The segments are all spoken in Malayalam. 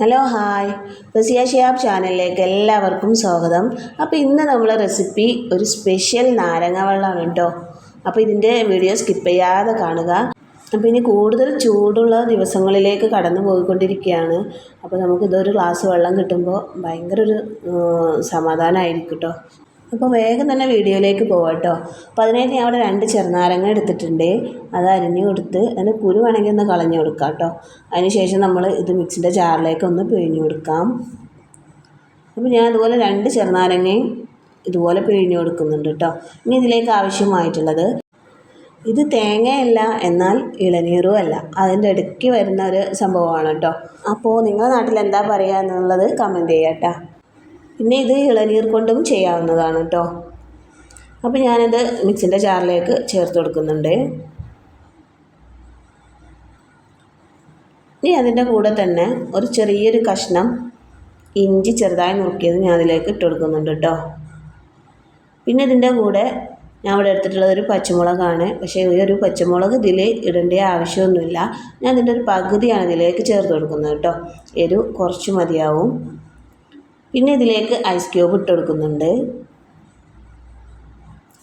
ഹലോ ഹായ് റസിയ ഷിയാബ് ചാനലിലേക്ക് എല്ലാവർക്കും സ്വാഗതം. അപ്പോൾ ഇന്ന് നമ്മൾ റെസിപ്പി ഒരു സ്പെഷ്യൽ നാരങ്ങ വെള്ളമാണ് കേട്ടോ. അപ്പോൾ ഇതിന്റെ വീഡിയോ സ്കിപ്പ് ചെയ്യാതെ കാണുക. അപ്പോൾ ഇനി കൂടുതൽ ചൂടുള്ള ദിവസങ്ങളിലേക്ക് കടന്നു പോയിക്കൊണ്ടിരിക്കുകയാണ്. അപ്പോൾ നമുക്കിതൊരു ഗ്ലാസ് വെള്ളം കിട്ടുമ്പോൾ ഭയങ്കര ഒരു സമാധാനമായിരിക്കും കേട്ടോ. അപ്പോൾ വേഗം തന്നെ വീഡിയോയിലേക്ക് പോകാം കേട്ടോ. അപ്പോൾ അതിനായിട്ട് ഞാൻ അവിടെ രണ്ട് ചെറുനാരങ്ങ എടുത്തിട്ടുണ്ട്. അത് അരിഞ്ഞു കൊടുത്ത് അതിന് കുരു വേണമെങ്കിൽ ഒന്ന് കളഞ്ഞു കൊടുക്കാം കേട്ടോ. അതിന് ശേഷം നമ്മൾ ഇത് മിക്സിന്റെ ജാറിലേക്ക് ഒന്ന് പിഴിഞ്ഞു കൊടുക്കാം. അപ്പോൾ ഞാൻ അതുപോലെ രണ്ട് ചെറുനാരങ്ങയും ഇതുപോലെ പിഴിഞ്ഞു കൊടുക്കുന്നുണ്ട് കേട്ടോ. ഇനി ഇതിലേക്ക് ആവശ്യമായിട്ടുള്ളത് ഇത് തേങ്ങയല്ല എന്നാൽ ഇളനീറും അല്ല. അതിന്റെ ഇടയ്ക്ക് വരുന്ന ഒരു സംഭവമാണ് കേട്ടോ. അപ്പോൾ നിങ്ങളുടെ നാട്ടിൽ എന്താ പറയുക എന്നുള്ളത് കമന്റ് ചെയ്യാം കേട്ടോ. പിന്നെ ഇത് ഇളനീർ കൊണ്ടും ചെയ്യാവുന്നതാണ് കേട്ടോ അപ്പോൾ ഞാനിത് മിക്സിന്റെ ജാറിലേക്ക് ചേർത്ത് കൊടുക്കുന്നുണ്ട്. ഇനി അതിന്റെ കൂടെ തന്നെ ഒരു ചെറിയൊരു കഷ്ണം ഇഞ്ചി ചെറുതായി നുറുക്കിയത് ഞാൻ അതിലേക്ക് ഇട്ട് കൊടുക്കുന്നുണ്ട് കേട്ടോ പിന്നെ ഇതിന്റെ കൂടെ ഞാൻ ഇവിടെ എടുത്തിട്ടുള്ളത് ഒരു പച്ചമുളകാണ്. പക്ഷേ ഈ ഒരു പച്ചമുളക് ഇതിൽ ഇടേണ്ട ആവശ്യമൊന്നുമില്ല. ഞാൻ ഇതിന്റെ ഒരു പകുതിയാണ് ഇതിലേക്ക് ചേർത്ത് കൊടുക്കുന്നത് കേട്ടോ എരിവ് കുറച്ച് മതിയാവും. പിന്നെ ഇതിലേക്ക് ഐസ് ക്യൂബ് ഇട്ട് കൊടുക്കുന്നുണ്ട്.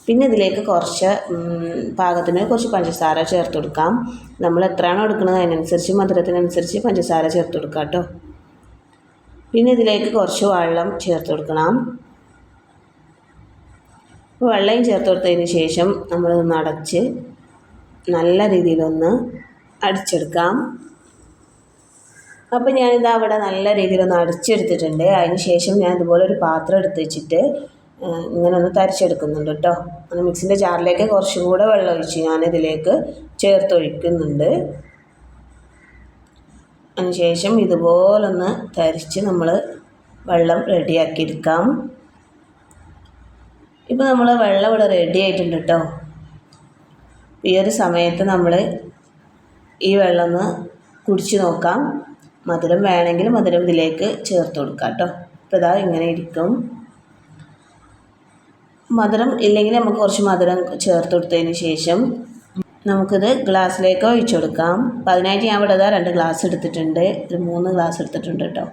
പിന്നെ ഇതിലേക്ക് കുറച്ച് പാകത്തിന് കുറച്ച് പഞ്ചസാര ചേർത്ത് കൊടുക്കാം. നമ്മൾ എത്രയാണോ എടുക്കുന്നത് അതിനനുസരിച്ച് മധുരത്തിനനുസരിച്ച് പഞ്ചസാര ചേർത്ത് കൊടുക്കാം കേട്ടോ. പിന്നെ ഇതിലേക്ക് കുറച്ച് വെള്ളം ചേർത്ത് കൊടുക്കണം. വെള്ളം ചേർത്ത് കൊടുത്തതിന് ശേഷം നമ്മളൊന്ന് അടച്ച് നല്ല രീതിയിലൊന്ന് അടിച്ചെടുക്കാം. അപ്പോൾ ഞാനിത് അവിടെ നല്ല രീതിയിലൊന്ന് അടിച്ചെടുത്തിട്ടുണ്ട്. അതിന് ശേഷം ഞാൻ ഇതുപോലെ ഒരു പാത്രം എടുത്ത് വെച്ചിട്ട് ഇങ്ങനെ ഒന്ന് തരച്ചെടുക്കുന്നുണ്ട് കേട്ടോ. അത് മിക്സിന്റെ ജാറിലേക്ക് കുറച്ചും കൂടെ വെള്ളം ഒഴിച്ച് ഞാനിതിലേക്ക് ചേർത്തൊഴിക്കുന്നുണ്ട്. അതിനുശേഷം ഇതുപോലൊന്ന് തരിച്ച് നമ്മൾ വെള്ളം റെഡിയാക്കി എടുക്കാം ഇപ്പോൾ നമ്മൾ വെള്ളം ഇവിടെ റെഡി ആയിട്ടുണ്ട് കേട്ടോ. ഈ ഒരു സമയത്ത് നമ്മൾ ഈ വെള്ളം ഒന്ന് കുടിച്ച് നോക്കാം. മധുരം വേണമെങ്കിൽ മധുരം ഇതിലേക്ക് ചേർത്ത് കൊടുക്കാം കേട്ടോ. അപ്പോൾ ഇതാ ഇങ്ങനെ ഇരിക്കും. മധുരം ഇല്ലെങ്കിൽ നമുക്ക് കുറച്ച് മധുരം ചേർത്ത് കൊടുത്തതിന് ശേഷം നമുക്കിത് ഗ്ലാസ്സിലേക്ക് ഒഴിച്ചു കൊടുക്കാം. അപ്പോൾ അതിനായിട്ട് ഞാൻ ഇവിടെ രണ്ട് ഗ്ലാസ് എടുത്തിട്ടുണ്ട്. ഒരു മൂന്ന് ഗ്ലാസ് എടുത്തിട്ടുണ്ട് കേട്ടോ.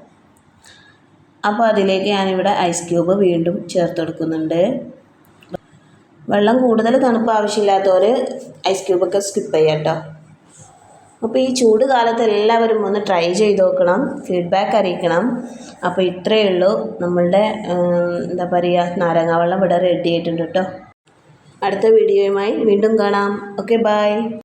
അപ്പോൾ അതിലേക്ക് ഞാനിവിടെ ഐസ് ക്യൂബ് വീണ്ടും ചേർത്ത് കൊടുക്കുന്നുണ്ട്. വെള്ളം കൂടുതൽ തണുപ്പ് ആവശ്യമില്ലാത്തവർ ഐസ് ക്യൂബൊക്കെ സ്കിപ്പ് ചെയ്യാം കേട്ടോ. അപ്പോൾ ഈ ചൂട് കാലത്ത് എല്ലാവരും ഒന്ന് ട്രൈ ചെയ്ത് നോക്കണം ഫീഡ്ബാക്ക് അറിയിക്കണം. അപ്പോൾ ഇത്രയേ ഉള്ളൂ. നമ്മളുടെ എന്താ പറയുക നാരങ്ങാവെള്ളം ഇവിടെ റെഡി ആയിട്ടുണ്ട് കേട്ടോ അടുത്ത വീഡിയോയുമായി വീണ്ടും കാണാം. Okay bye